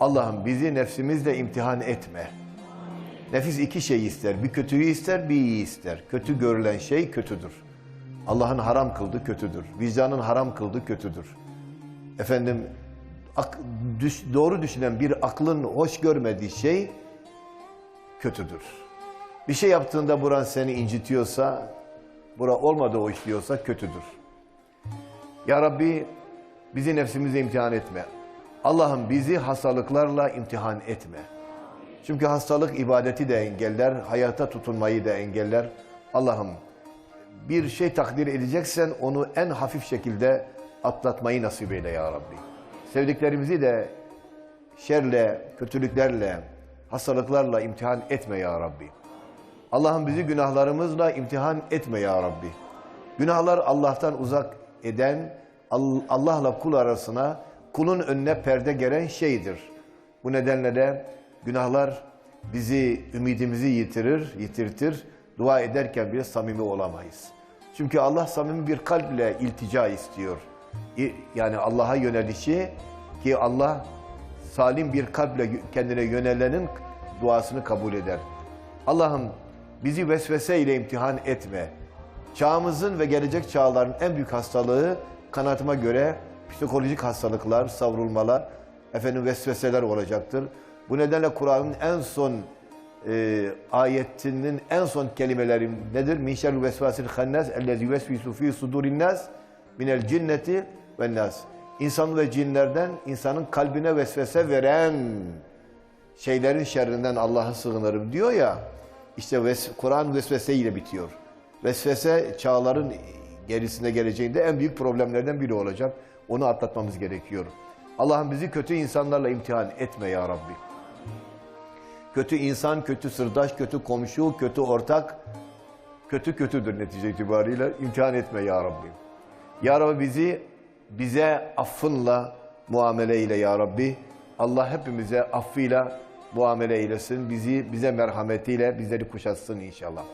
Allah'ım bizi nefsimizle imtihan etme. Nefis iki şey ister. Bir kötüyü ister, bir iyi ister. Kötü görülen şey kötüdür. Allah'ın haram kıldı kötüdür. Vicdanın haram kıldı kötüdür. Efendim ak- düş- doğru düşünen bir aklın hoş görmediği şey kötüdür. Bir şey yaptığında buran seni incitiyorsa, bura olmadı o iş diyorsa kötüdür. Ya Rabbi bizi nefsimizle imtihan etme. Allah'ım bizi hastalıklarla imtihan etme. Çünkü hastalık ibadeti de engeller, hayata tutunmayı da engeller. Allah'ım bir şey takdir edeceksen onu en hafif şekilde atlatmayı nasip eyle ya Rabbi. Sevdiklerimizi de şerle, kötülüklerle, hastalıklarla imtihan etme ya Rabbi. Allah'ım bizi günahlarımızla imtihan etme ya Rabbi. Günahlar Allah'tan uzak eden, Al- Allah'la kul arasına, kulun önüne perde geren şeydir. Bu nedenle de günahlar bizi, ümidimizi yitirir, yitirtir. Dua ederken bile samimi olamayız. Çünkü Allah samimi bir kalple iltica istiyor. Yani Allah'a yönelişi ki Allah salim bir kalple kendine yönelenin duasını kabul eder. Allah'ım bizi vesvese ile imtihan etme. Çağımızın ve gelecek çağların en büyük hastalığı kanatıma göre psikolojik hastalıklar, savrulmalar, efendim vesveseler olacaktır. Bu nedenle Kur'an'ın en son e, ayetinin en son kelimeleri nedir? Min şerri vesvasil hannas ellezî yuvesvisu fî sudurin nas minel cinneti ve nas. İnsan ve cinlerden insanın kalbine vesvese veren şeylerin şerrinden Allah'a sığınırım diyor ya. İşte ves- Kur'an vesveseyle bitiyor. Vesvese çağların gerisine geleceğinde en büyük problemlerden biri olacak. Onu atlatmamız gerekiyor. Allah'ım bizi kötü insanlarla imtihan etme ya Rabbi. Kötü insan, kötü sırdaş, kötü komşu, kötü ortak, kötü kötüdür netice itibariyle. imtihan etme ya Rabbi. Ya Rabbi bizi bize affınla muamele eyle ya Rabbi. Allah hepimize affıyla muamele eylesin. Bizi bize merhametiyle bizleri kuşatsın inşallah.